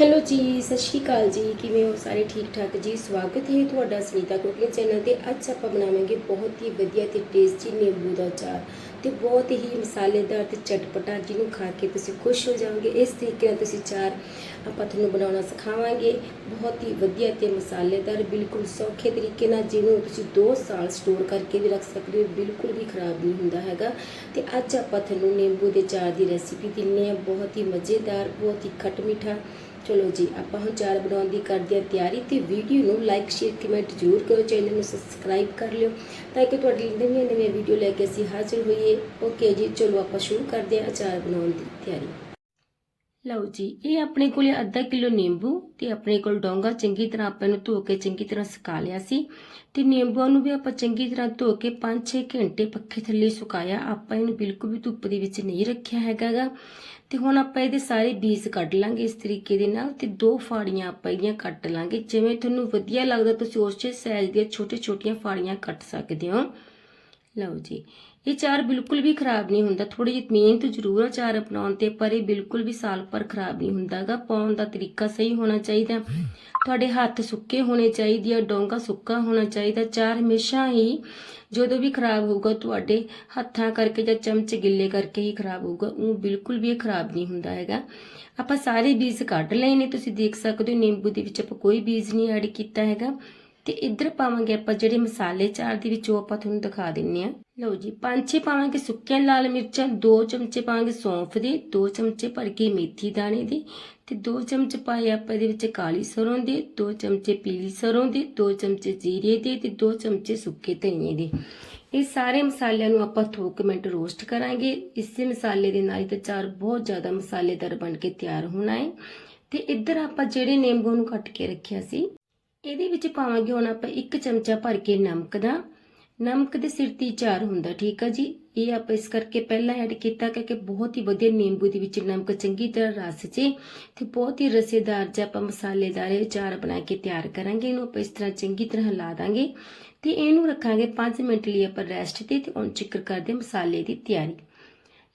Hello ਜੀ, ਸਤਿ ਸ਼੍ਰੀ ਅਕਾਲ ਜੀ। ਕਿਵੇਂ ਹੋ ਸਾਰੇ? ਠੀਕ ਠਾਕ ਜੀ। ਸਵਾਗਤ ਹੈ ਤੁਹਾਡਾ ਸੁਨੀਤਾ ਕੁਕਿੰਗ ਚੈਨਲ ਤੇ। ਅੱਜ ਆਪਾਂ ਬਣਾਵਾਂਗੇ ਬਹੁਤ ਹੀ ਵਧੀਆ ਤੇ ਟੇਸਟੀ ਨਿੰਬੂ ਦਾ ਚਾਰ ਤੇ ਬਹੁਤ ਹੀ ਮਸਾਲੇਦਾਰ ਤੇ ਚਟਪਟਾ ਜਿਹਨੂੰ ਖਾ ਕੇ ਤੁਸੀਂ ਖੁਸ਼ ਹੋ ਜਾਓਗੇ। ਇਸ ਤਰੀਕੇ ਨਾਲ ਤੁਸੀਂ ਚਾਰ ਆਪਾਂ ਤੁਹਾਨੂੰ ਬਣਾਉਣਾ ਸਿਖਾਵਾਂਗੇ। ਬਹੁਤ ਹੀ ਵਧੀਆ ਤੇ ਮਸਾਲੇਦਾਰ, ਬਿਲਕੁਲ ਸੌਖੇ ਤਰੀਕੇ ਨਾਲ ਜਿਹਨੂੰ ਤੁਸੀਂ 2 ਸਾਲ ਸਟੋਰ ਕਰਕੇ ਵੀ ਰੱਖ ਸਕਦੇ ਹੋ। ਬਿਲਕੁਲ ਵੀ ਖਰਾਬ ਨਹੀਂ ਹੁੰਦਾ ਹੈਗਾ। ਤੇ ਅੱਜ ਆਪਾਂ ਤੁਹਾਨੂੰ ਨਿੰਬੂ ਦੇ ਚਾਰ ਦੀ ਰੈਸਿਪੀ ਦਿੰਨੇ ਆ। ਬਹੁਤ ਹੀ ਮਜ਼ੇਦਾਰ, ਬਹੁਤ ਹੀ ਖੱਟ ਮਿੱਠਾ ਚਲੋ ਜੀ, ਆਪਾਂ ਹੁਣ ਚਾਰ ਬਣਾਉਣ ਦੀ ਕਰਦੇ ਹਾਂ ਤਿਆਰੀ ਤੇ ਵੀਡੀਓ ਨੂੰ ਲਾਈਕ ਸ਼ੇਅਰ ਕਮੈਂਟ ਜ਼ਰੂਰ ਕਰੋ ਚੈਨਲ ਨੂੰ ਸਬਸਕ੍ਰਾਈਬ ਕਰ ਲਿਓ, ਤਾਂ ਕਿ ਤੁਹਾਡੀ ਨਵੀਆਂ ਨਵੀਆਂ ਵੀਡੀਓ ਲੈ ਕੇ ਅਸੀਂ ਹਾਜ਼ਰ ਹੋਈਏ। ਓਕੇ ਜੀ, ਚਲੋ ਆਪਾਂ ਸ਼ੁਰੂ ਕਰਦੇ ਹਾਂ ਅਚਾਰ ਬਣਾਉਣ ਦੀ ਤਿਆਰੀ। ਲਓ ਜੀ, ਇਹ ਆਪਣੇ ਕੋਲੇ ਅੱਧਾ ਕਿਲੋ ਨਿੰਬੂ ਤੇ ਆਪਣੇ ਕੋਲ ਡੋਂਗਾ ਚੰਗੀ ਤਰ੍ਹਾਂ ਆਪਾਂ ਨੂੰ ਧੋ ਕੇ ਚੰਗੀ ਤਰ੍ਹਾਂ ਸੁਕਾ ਲਿਆ ਸੀ। ਤੇ ਨਿੰਬੂਆਂ ਨੂੰ ਵੀ ਆਪਾਂ ਚੰਗੀ ਤਰ੍ਹਾਂ ਧੋ ਕੇ 5-6 ਘੰਟੇ ਪੱਖੇ ਥੱਲੇ ਸੁਕਾਇਆ। ਆਪਾਂ ਇਹਨੂੰ ਬਿਲਕੁਲ ਵੀ ਧੁੱਪ ਦੇ ਵਿੱਚ ਨਹੀਂ ਰੱਖਿਆ ਹੈਗਾਗਾ। ਤੇ ਹੁਣ ਆਪਾਂ ਇਹਦੇ ਸਾਰੇ ਬੀਜ ਕੱਢ ਲਾਂਗੇ ਇਸ ਤਰੀਕੇ ਦੇ ਨਾਲ ਤੇ ਦੋ ਫਾੜੀਆਂ ਆਪਾਂ ਇਹਦੀਆਂ ਕੱਟ ਲਾਂਗੇ। ਜਿਵੇਂ ਤੁਹਾਨੂੰ ਵਧੀਆ ਲੱਗਦਾ ਤੁਸੀਂ ਉਸੇ ਸਾਈਜ਼ ਦੀਆਂ ਛੋਟੇ-ਛੋਟੀਆਂ ਫਾੜੀਆਂ ਕੱਟ ਸਕਦੇ ਹੋ। ਲਓ ਜੀ ਇਹ ਚਾਰ ਬਿਲਕੁਲ ਵੀ ਖਰਾਬ ਨਹੀਂ ਹੁੰਦਾ। ਥੋੜੀ ਜਿਹੀ ਮਿਹਨਤ ਜ਼ਰੂਰ ਆ ਚਾਰ ਅਪਣਾਉਣ ਤੇ, ਪਰ ਇਹ ਬਿਲਕੁਲ ਵੀ ਸਾਲ ਪਰ ਖਰਾਬ ਨਹੀਂ ਹੁੰਦਾਗਾ। ਪਾਉਣ ਦਾ ਤਰੀਕਾ ਸਹੀ ਹੋਣਾ ਚਾਹੀਦਾ। ਤੁਹਾਡੇ ਹੱਥ ਸੁੱਕੇ ਹੋਣੇ ਚਾਹੀਦੇ ਆ, ਡੋਂਗਾ ਸੁੱਕਾ ਹੋਣਾ ਚਾਹੀਦਾ। ਚਾਰ ਹਮੇਸ਼ਾ ਹੀ ਜਦੋਂ ਵੀ ਖਰਾਬ ਹੋਊਗਾ, ਤੁਹਾਡੇ ਹੱਥਾਂ ਕਰਕੇ ਜਾਂ ਚਮਚ ਗਿੱਲੇ ਕਰਕੇ ਹੀ ਖਰਾਬ ਹੋਊਗਾ। ਉਹ ਬਿਲਕੁਲ ਵੀ ਇਹ ਖਰਾਬ ਨਹੀਂ ਹੁੰਦਾ ਹੈਗਾ। ਆਪਾਂ ਸਾਰੇ ਬੀਜ ਕੱਢ ਲਏ ਨੇ, ਤੁਸੀਂ ਦੇਖ ਸਕਦੇ ਹੋ। ਨਿੰਬੂ ਦੇ ਵਿੱਚ ਆਪਾਂ ਕੋਈ ਬੀਜ ਨਹੀਂ ਐਡ ਕੀਤਾ ਹੈਗਾ। ਤੇ ਇੱਧਰ ਪਾਵਾਂਗੇ ਆਪਾਂ ਜਿਹੜੇ ਮਸਾਲੇ ਚਾਰ ਦੇ ਵਿੱਚ ਉਹ ਆਪਾਂ ਤੁਹਾਨੂੰ ਦਿਖਾ ਦਿੰਨੇ ਆ। ਲਓ ਜੀ, ਪੰਜ ਛੇ ਪਾਵਾਂਗੇ ਸੁੱਕੀਆਂ ਲਾਲ ਮਿਰਚਾਂ, ਦੋ ਚਮਚੇ ਪਾਵਾਂਗੇ ਸੌਂਫ ਦੇ, ਦੋ ਚਮਚੇ ਭਰ ਕੇ ਮੇਥੀ ਦਾਣੇ ਦੇ ਤੇ ਦੋ ਚਮਚ ਪਾਏ ਆਪਾਂ ਇਹਦੇ ਵਿੱਚ ਕਾਲੀ ਸਰੋਂ ਦੇ, ਦੋ ਚਮਚੇ ਪੀਲੀ ਸਰੋਂ ਦੇ, ਦੋ ਚਮਚੇ ਜੀਰੇ ਦੇ ਤੇ ਦੋ ਚਮਚੇ ਸੁੱਕੇ ਧਨੀਏ ਦੇ। ਇਹ ਸਾਰੇ ਮਸਾਲਿਆਂ ਨੂੰ ਆਪਾਂ ਥੋਕ ਮਿੰਟ ਰੋਸਟ ਕਰਾਂਗੇ। ਇਸੇ ਮਸਾਲੇ ਦੇ ਨਾਲ ਹੀ ਤੇ ਚਾਰ ਬਹੁਤ ਜ਼ਿਆਦਾ ਮਸਾਲੇਦਾਰ ਬਣ ਕੇ ਤਿਆਰ ਹੋਣਾ ਹੈ। ਤੇ ਇੱਧਰ ਆਪਾਂ ਜਿਹੜੇ ਨਿੰਬੂ ਨੂੰ ਕੱਟ ਕੇ ਰੱਖਿਆ ਸੀ ਇਹਦੇ ਵਿੱਚ ਪਾਵਾਂਗੇ ਹੁਣ ਆਪਾਂ ਇੱਕ ਚਮਚਾ ਭਰ ਕੇ ਨਮਕ ਦਾ। ਨਮਕ ਦੇ ਸਿਰ ਤੇ ਚਾਰ ਹੁੰਦਾ, ਠੀਕ ਆ ਜੀ? ਇਹ ਆਪਾਂ ਇਸ ਕਰਕੇ ਪਹਿਲਾਂ ਐਡ ਕੀਤਾ ਕਿਉਂਕਿ ਬਹੁਤ ਹੀ ਵਧੀਆ ਨਿੰਬੂ ਦੇ ਵਿੱਚ ਨਮਕ ਚੰਗੀ ਤਰ੍ਹਾਂ ਰਸ ਜੇ ਤੇ ਬਹੁਤ ਹੀ ਰਸੇਦਾਰ ਜਿਹਾ ਆਪਾਂ ਮਸਾਲੇਦਾਰ ਅਚਾਰ ਬਣਾ ਕੇ ਤਿਆਰ ਕਰਾਂਗੇ। ਇਹਨੂੰ ਆਪਾਂ ਇਸ ਤਰ੍ਹਾਂ ਚੰਗੀ ਤਰ੍ਹਾਂ ਹਿਲਾ ਦਾਂਗੇ ਤੇ ਇਹਨੂੰ ਰੱਖਾਂਗੇ 5 ਮਿੰਟ ਲਈ ਆਪਾਂ ਰੈਸਟ ਤੇ ਤੇ ਹੁਣ ਚਿੱਕਰ ਕਰਦੇ ਮਸਾਲੇ ਦੀ ਤਿਆਰੀ।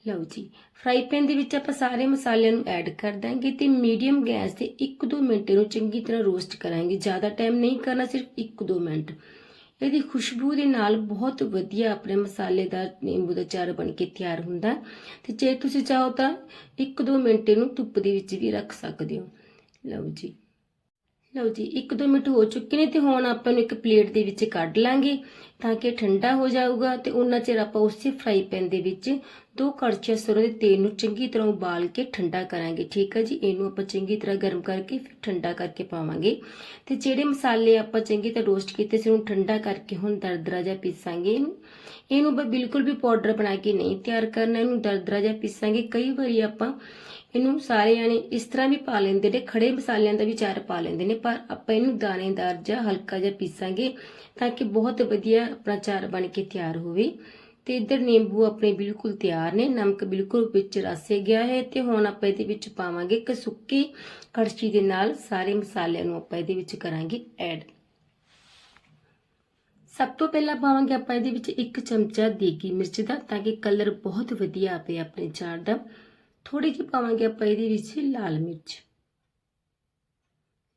ਲਓ ਜੀ ਫਰਾਈ ਪੈਨ ਦੇ ਵਿੱਚ ਆਪਾਂ ਸਾਰੇ ਮਸਾਲਿਆਂ ਨੂੰ ਐਡ ਕਰ ਦਾਂਗੇ ਤੇ ਮੀਡੀਅਮ ਗੈਸ ਤੇ 1-2 ਮਿੰਟ ਨੂੰ ਚੰਗੀ ਤਰ੍ਹਾਂ ਰੋਸਟ ਕਰਾਂਗੇ। ਜ਼ਿਆਦਾ ਟਾਈਮ ਨਹੀਂ ਕਰਨਾ, ਸਿਰਫ 1-2 ਮਿੰਟ। ਇਹਦੀ ਖੁਸ਼ਬੂ ਦੇ ਨਾਲ ਬਹੁਤ ਵਧੀਆ ਆਪਣੇ ਮਸਾਲੇਦਾਰ ਨਿੰਬੂ ਦਾ ਚਾਰ ਬਣ ਕੇ ਤਿਆਰ ਹੁੰਦਾ। ਤੇ ਜੇ ਤੁਸੀਂ ਚਾਹੋ ਤਾਂ 1-2 ਮਿੰਟ ਇਹਨੂੰ ਧੁੱਪ ਦੇ ਵਿੱਚ ਵੀ ਰੱਖ ਸਕਦੇ ਹੋ। ਲਓ ਜੀ। ਲਓ ਜੀ 1-2 ਮਿੰਟ ਹੋ ਚੁੱਕੇ ਨੇ ਤੇ ਹੁਣ ਆਪਾਂ ਨੂੰ ਇੱਕ ਪਲੇਟ ਦੇ ਵਿੱਚ ਕੱਢ ਲਾਂਗੇ ਤਾਂ ਕਿ ਠੰਡਾ ਹੋ ਜਾਊਗਾ ਤੇ ਉਹਨਾਂ ਚਿਰ ਆਪਾਂ ਉਸੇ ਫਰਾਈ ਪੈਨ ਦੇ ਵਿੱਚ ਦੋ ਕੜਛੀਆਂ ਸਰੋਂ ਦੇ ਤੇਲ ਨੂੰ ਚੰਗੀ ਤਰ੍ਹਾਂ ਉਬਾਲ ਕੇ ਠੰਡਾ ਕਰਾਂਗੇ, ਠੀਕ ਹੈ ਜੀ? ਇਹਨੂੰ ਆਪਾਂ ਚੰਗੀ ਤਰ੍ਹਾਂ ਗਰਮ ਕਰਕੇ ਫਿਰ ਠੰਡਾ ਕਰਕੇ ਪਾਵਾਂਗੇ ਤੇ ਜਿਹੜੇ ਮਸਾਲੇ ਆਪਾਂ ਚੰਗੀ ਤਰ੍ਹਾਂ ਰੋਸਟ ਕੀਤੇ ਸੀ, ਉਹਨੂੰ ਠੰਡਾ ਕਰਕੇ ਹੁਣ ਦਰਦਰਾ ਜਿਹਾ ਪੀਸਾਂਗੇ ਇਹਨੂੰ। ਇਹਨੂੰ ਬ- ਬਿਲਕੁਲ ਵੀ ਪਾਊਡਰ ਬਣਾ ਕੇ ਨਹੀਂ ਤਿਆਰ ਕਰਨਾ, ਇਹਨੂੰ ਦਰਦਰਾ ਜਿਹਾ ਪੀਸਾਂਗੇ। ਕਈ ਵਾਰੀ ਆਪਾਂ ਇਹਨੂੰ ਸਾਰੇ ਜਾਣੇ ਇਸ ਤਰ੍ਹਾਂ ਵੀ ਪਾ ਲੈਂਦੇ ਨੇ ਖੜੇ ਮਸਾਲਿਆਂ ਦਾ ਵੀ ਚਾਰ ਪਾ ਲੈਂਦੇ ਨੇ, ਪਰ ਆਪਾਂ ਇਹਨੂੰ ਦਾਣੇਦਾਰ ਜਾਂ ਹਲਕਾ ਜਿਹਾ ਪੀਸਾਂਗੇ ਤਾਂ ਕਿ ਬਹੁਤ ਵਧੀਆ ਆਪਣਾ ਚਾਰ ਬਣ ਕੇ ਤਿਆਰ ਹੋਵੇ। ਤੇ ਇੱਧਰ ਨਿੰਬੂ ਆਪਣੇ ਬਿਲਕੁਲ ਤਿਆਰ ਨੇ, ਨਮਕ ਬਿਲਕੁਲ ਵਿੱਚ ਰਸੇ ਗਿਆ ਹੈ ਤੇ ਹੁਣ ਆਪਾਂ ਇਹਦੇ ਵਿੱਚ ਪਾਵਾਂਗੇ ਇੱਕ ਸੁੱਕੀ ਕੜਛੀ ਦੇ ਨਾਲ ਸਾਰੇ ਮਸਾਲਿਆਂ ਨੂੰ ਆਪਾਂ ਇਹਦੇ ਵਿੱਚ ਕਰਾਂਗੇ ਐਡ। ਸਭ ਤੋਂ ਪਹਿਲਾਂ ਪਾਵਾਂਗੇ ਆਪਾਂ ਇਹਦੇ ਵਿੱਚ ਇੱਕ ਚਮਚਾ ਦੇਗੀ ਮਿਰਚ ਦਾ, ਤਾਂ ਕਿ ਕਲਰ ਬਹੁਤ ਵਧੀਆ ਆਵੇ ਆਪਣੇ ਚਾਰ ਦਾ। ਥੋੜੀ ਜਿਹੀ ਪਾਵਾਂਗੇ ਆਪਾਂ ਇਹਦੇ ਵਿੱਚ ਲਾਲ ਮਿਰਚ।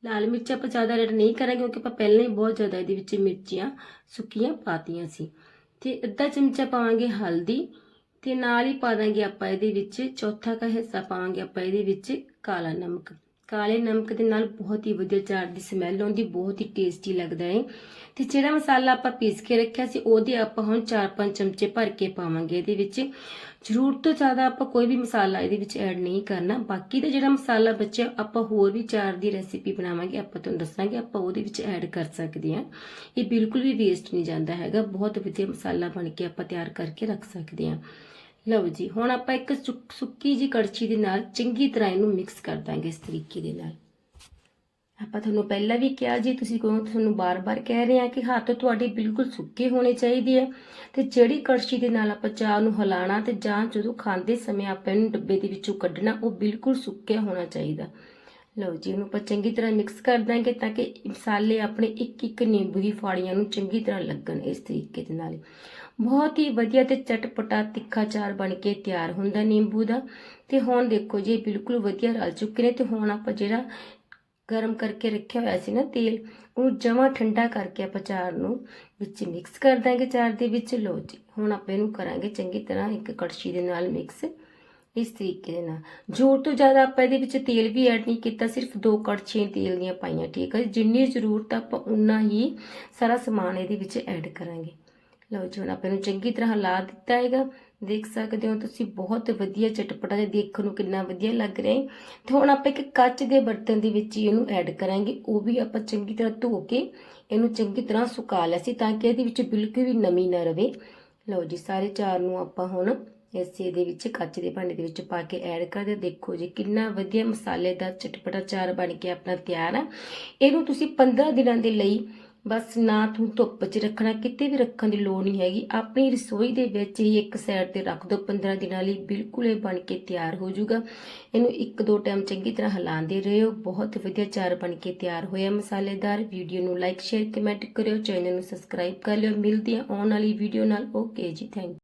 ਲਾਲ ਮਿਰਚ ਆਪਾਂ ਜ਼ਿਆਦਾ ਐਡ ਨਹੀਂ ਕਰਾਂਗੇ ਕਿਉਂਕਿ ਆਪਾਂ ਪਹਿਲਾਂ ਹੀ ਬਹੁਤ ਜ਼ਿਆਦਾ ਇਹਦੇ ਵਿੱਚ ਮਿਰਚੀਆਂ ਸੁੱਕੀਆਂ ਪਾਤੀਆਂ ਸੀ। ਤੇ ਅੱਧਾ ਚਮਚਾ ਪਾਵਾਂਗੇ ਹਲਦੀ ਤੇ ਨਾਲ ਹੀ ਪਾ ਦਾਂਗੇ ਆਪਾਂ ਇਹਦੇ ਵਿੱਚ ਚੌਥਾ ਕਾ ਹਿੱਸਾ ਪਾਵਾਂਗੇ ਆਪਾਂ ਇਹਦੇ ਵਿੱਚ ਕਾਲਾ ਨਮਕ। ਕਾਲੇ ਨਮਕ ਦੇ ਨਾਲ ਬਹੁਤ ਹੀ ਵਧੀਆ ਚਾਰ ਦੀ ਸਮੈਲ ਆਉਂਦੀ, ਬਹੁਤ ਹੀ ਟੇਸਟੀ ਲੱਗਦਾ ਹੈ ਤੇ ਜਿਹੜਾ ਮਸਾਲਾ ਆਪਾਂ ਪੀਸ ਕੇ ਰੱਖਿਆ ਸੀ, ਉਹਦੇ ਆਪਾਂ ਹੁਣ 4-5 ਚਮਚੇ ਭਰ ਕੇ ਪਾਵਾਂਗੇ ਇਹਦੇ ਵਿੱਚ। ਜ਼ਰੂਰ ਤੋਂ ਜ਼ਿਆਦਾ ਆਪਾਂ ਕੋਈ ਵੀ ਮਸਾਲਾ ਇਹਦੇ ਵਿੱਚ ਐਡ ਨਹੀਂ ਕਰਨਾ। ਬਾਕੀ ਦਾ ਜਿਹੜਾ ਮਸਾਲਾ ਬਚਿਆ, ਆਪਾਂ ਹੋਰ ਵੀ ਚਾਰ ਦੀ ਰੈਸਿਪੀ ਬਣਾਵਾਂਗੇ। ਆਪਾਂ ਤੁਹਾਨੂੰ ਦੱਸਾਂਗੇ ਆਪਾਂ ਉਹਦੇ ਵਿੱਚ ਐਡ ਕਰ ਸਕਦੇ ਹਾਂ। ਇਹ ਬਿਲਕੁਲ ਵੀ ਵੇਸਟ ਨਹੀਂ ਜਾਂਦਾ ਹੈਗਾ। ਬਹੁਤ ਵਧੀਆ ਮਸਾਲਾ ਬਣ ਕੇ ਆਪਾਂ ਤਿਆਰ ਕਰਕੇ ਰੱਖ ਸਕਦੇ ਹਾਂ। ਲਓ ਜੀ, ਹੁਣ ਆਪਾਂ ਇੱਕ ਸੁੱਕ- ਸੁੱਕੀ ਜੀ ਕੜਛੀ ਦੇ ਨਾਲ ਚੰਗੀ ਤਰ੍ਹਾਂ ਇਹਨੂੰ ਮਿਕਸ ਕਰ ਦਾਂਗੇ ਇਸ ਤਰੀਕੇ ਦੇ ਨਾਲ। ਆਪਾਂ ਤੁਹਾਨੂੰ ਪਹਿਲਾਂ ਵੀ ਕਿਹਾ ਜੀ, ਤੁਸੀਂ ਕਹੋ, ਤੁਹਾਨੂੰ ਬਾਰ-ਬਾਰ ਕਹਿ ਰਹੇ ਆ ਕਿ ਹੱਥ ਤੁਹਾਡੇ ਬਿਲਕੁਲ ਸੁੱਕੇ ਹੋਣੇ ਚਾਹੀਦੇ ਆ ਤੇ ਜਿਹੜੀ ਕੜਛੀ ਦੇ ਨਾਲ ਆਪਾਂ ਚਾਹ ਨੂੰ ਹਿਲਾਣਾ ਤੇ ਜਾਂ ਜਦੋਂ ਖਾਂਦੇ ਸਮੇਂ ਆਪਾਂ ਇਹਨੂੰ ਡੱਬੇ ਦੇ ਵਿੱਚੋਂ ਕੱਢਣਾ, ਉਹ ਬਿਲਕੁਲ ਸੁੱਕਿਆ ਹੋਣਾ ਚਾਹੀਦਾ। ਲਓ ਜੀ, ਇਹਨੂੰ ਆਪਾਂ ਚੰਗੀ ਤਰ੍ਹਾਂ ਮਿਕਸ ਕਰ ਦਾਂਗੇ ਤਾਂ ਕਿ ਮਸਾਲੇ ਆਪਣੇ ਇੱਕ ਇੱਕ ਨਿੰਬੂ ਦੀ ਫਾੜੀਆਂ ਨੂੰ ਚੰਗੀ ਤਰ੍ਹਾਂ ਲੱਗਣ ਇਸ ਤਰੀਕੇ ਦੇ ਨਾਲ। ਬਹੁਤ ਹੀ ਵਧੀਆ ਤੇ ਚਟਪਟਾ ਤਿੱਖਾ ਚਾਰ ਬਣ ਕੇ ਤਿਆਰ ਹੁੰਦਾ ਨਿੰਬੂ ਦਾ। ਤੇ ਹੁਣ ਦੇਖੋ ਜੀ ਬਿਲਕੁਲ ਵਧੀਆ ਰਲ ਚੁੱਕੇ ਨੇ ਤੇ ਹੁਣ ਆਪਾਂ ਜਿਹੜਾ ਗਰਮ ਕਰਕੇ ਰੱਖਿਆ ਹੋਇਆ ਸੀ ਨਾ ਤੇਲ, ਉਹਨੂੰ ਜਮਾ ਠੰਡਾ ਕਰਕੇ ਆਪਾਂ ਚਾਰ ਨੂੰ ਵਿੱਚ ਮਿਕਸ ਕਰ ਦਾਂਗੇ ਚਾਰ ਦੇ ਵਿੱਚ। ਲੋ ਜੀ, ਹੁਣ ਆਪਾਂ ਇਹਨੂੰ ਕਰਾਂਗੇ ਚੰਗੀ ਤਰ੍ਹਾਂ ਇੱਕ ਕੜਛੀ ਦੇ ਨਾਲ ਮਿਕਸ ਇਸ ਤਰੀਕੇ ਦੇ ਨਾਲ। ਜ਼ੋਰ ਤੋਂ ਜ਼ਿਆਦਾ ਆਪਾਂ ਇਹਦੇ ਵਿੱਚ ਤੇਲ ਵੀ ਐਡ ਨਹੀਂ ਕੀਤਾ, ਸਿਰਫ ਦੋ ਕੜਛੀਆਂ ਤੇਲ ਦੀਆਂ ਪਾਈਆਂ, ਠੀਕ ਹੈ ਜਿੰਨੀ ਜ਼ਰੂਰਤ ਆਪਾਂ ਉਨਾ ਹੀ ਸਾਰਾ ਸਮਾਨ ਇਹਦੇ ਵਿੱਚ ਐਡ ਕਰਾਂਗੇ। ਲਓ ਜੀ ਹੁਣ ਆਪਾਂ ਇਹਨੂੰ ਚੰਗੀ ਤਰ੍ਹਾਂ ਹਿਲਾ ਦਿੱਤਾ ਹੈਗਾ। ਦੇਖ ਸਕਦੇ ਹੋ ਤੁਸੀਂ ਬਹੁਤ ਵਧੀਆ ਚਟਪਟਾ ਜਿਹਾ ਦੇਖਣ ਨੂੰ ਕਿੰਨਾ ਵਧੀਆ ਲੱਗ ਰਿਹਾ ਹੈ। ਤੇ ਹੁਣ ਆਪਾਂ ਇੱਕ ਕੱਚ ਦੇ ਬਰਤਨ ਦੇ ਵਿੱਚ ਹੀ ਇਹਨੂੰ ਐਡ ਕਰਾਂਗੇ। ਉਹ ਵੀ ਆਪਾਂ ਚੰਗੀ ਤਰ੍ਹਾਂ ਧੋ ਕੇ ਇਹਨੂੰ ਚੰਗੀ ਤਰ੍ਹਾਂ ਸੁਕਾ ਲਿਆ ਸੀ ਤਾਂ ਕਿ ਇਹਦੇ ਵਿੱਚ ਬਿਲਕੁਲ ਵੀ ਨਮੀ ਨਾ ਰਵੇ। ਲਓ ਜੀ ਸਾਰੇ ਚਾਰ ਨੂੰ ਆਪਾਂ ਹੁਣ ਇਸੇ ਦੇ ਵਿੱਚ ਕੱਚ ਦੇ ਭਾਂਡੇ ਦੇ ਵਿੱਚ ਪਾ ਕੇ ਐਡ ਕਰਦੇ ਦੇਖੋ ਜੀ ਕਿੰਨਾ ਵਧੀਆ ਮਸਾਲੇਦਾਰ ਚਟਪਟਾ ਚਾਰ ਬਣ ਕੇ ਆਪਣਾ ਤਿਆਰ ਆ। ਇਹਨੂੰ ਤੁਸੀਂ 15 ਦਿਨਾਂ ਦੇ ਲਈ ਬਸ ਨਾ ਤੂੰ ਧੁੱਪ 'ਚ ਰੱਖਣਾ, ਕਿਤੇ ਵੀ ਰੱਖਣ ਦੀ ਲੋੜ ਨਹੀਂ ਹੈਗੀ। ਆਪਣੀ ਰਸੋਈ ਦੇ ਵਿੱਚ ਹੀ ਇੱਕ ਸਾਈਡ ਤੇ ਰੱਖ ਦਿਓ 15 ਦਿਨਾਂ ਲਈ ਬਿਲਕੁਲ ਇਹ ਬਣ ਕੇ ਤਿਆਰ ਹੋ ਜਾਊਗਾ। ਇਹਨੂੰ ਇੱਕ ਦੋ ਟਾਈਮ ਚੰਗੀ ਤਰ੍ਹਾਂ ਹਿਲਾਉਂਦੇ ਰਹੋ। ਬਹੁਤ ਵਧੀਆ ਚਾਰ ਬਣ ਕੇ ਤਿਆਰ ਹੋਇਆ ਮਸਾਲੇਦਾਰ। ਵੀਡੀਓ ਨੂੰ ਲਾਈਕ ਸ਼ੇਅਰ ਕਮੈਂਟ ਕਰਿਓ ਚੈਨਲ ਨੂੰ ਸਬਸਕ੍ਰਾਈਬ ਕਰ ਲਿਓ। ਮਿਲਦੀ ਹੈ ਆਉਣ ਵਾਲੀ ਵੀਡੀਓ ਨਾਲ। ਓਕੇ ਜੀ ਥੈਂਕ